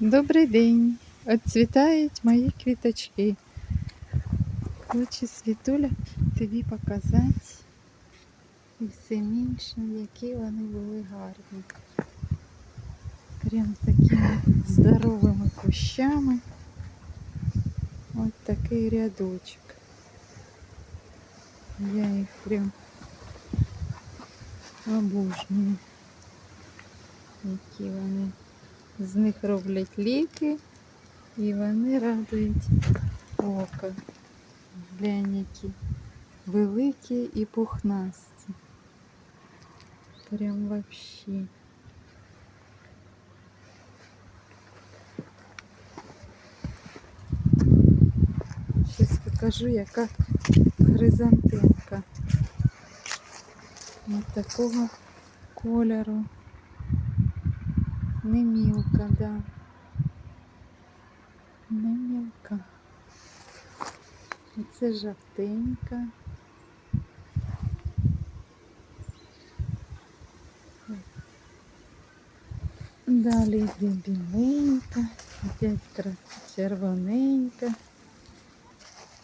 Добрий день. Отцвітають мої квіточки. Хоче світуля тобі показати і всім іншим, які вони були гарні. Прям такими здоровими кущами. Ось такий рядочок. Я їх прям обожнюю. Які вони з них роблять ліки і вони радують око. Глянь, які великі і пухнасті. Прям вообще. Сейчас покажу, яка хризантемка. Ось такого кольору. Не мілка, да. Не мілка. Оце жовтенька. Далі йде біленька, опять крас червоненька.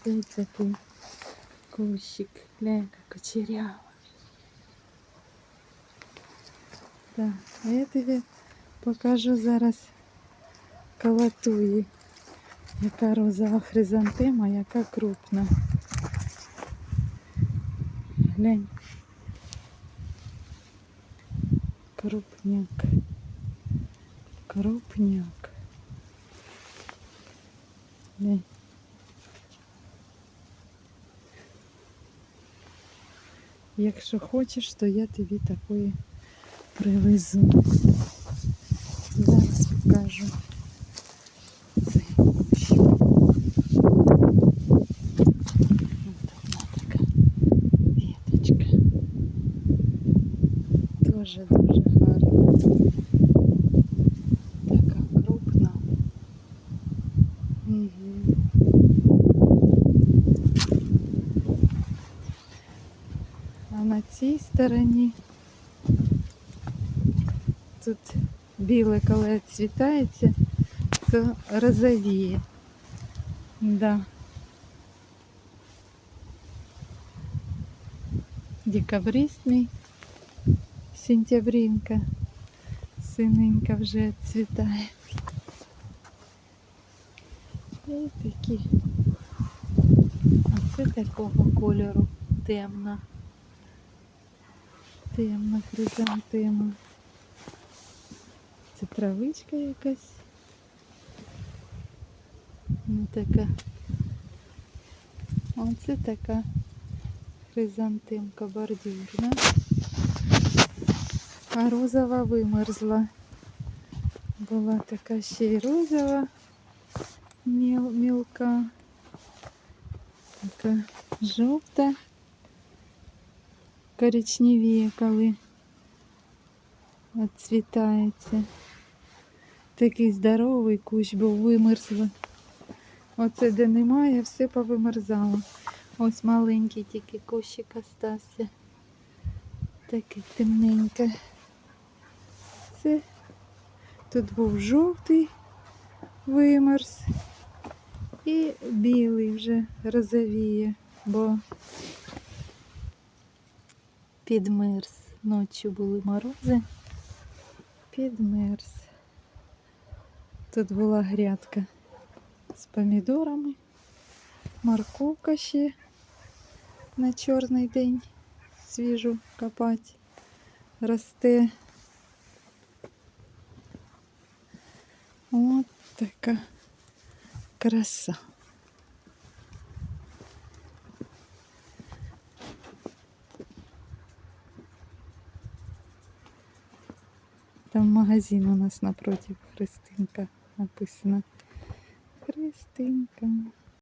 Опять такий кущик, ляка кучерява. Так, а я тобі покажу зараз калатуї. Яка розова хризантема, яка крупна. Глянь. Крупняк. Крупняк. Глянь. Якщо хочеш, то я тобі такої привезу. Покажу. Цей кущик. Ось така. Тоже дуже гарна. Така. Угу. А на цій стороні тут біле, коли цвітається, то розовіє. Да. Декабристний, сентябринка, синенька вже цвітає. І такі. А це такого кольору темна. Темна хризантема. Це травичка якась. Ну така. Оце така хризантемка бордюрна. А розова вимерзла. Була така ще й розова міл, мілка. Така жовта. Коричневіє, коли відцвітається. Такий здоровий кущ був вимерзло. Оце де немає, все повимерзало. Ось маленький тільки кущик остався. Такий темненький. Це тут був жовтий вимерз і білий вже розовіє, бо підмерз. Ночі були морози. Підмерз. Тут була грядка з помідорами, морковка ще на чорний день свіжу копати. Росте. От така краса. Там магазин у нас напротив Христинка написано. Христинка.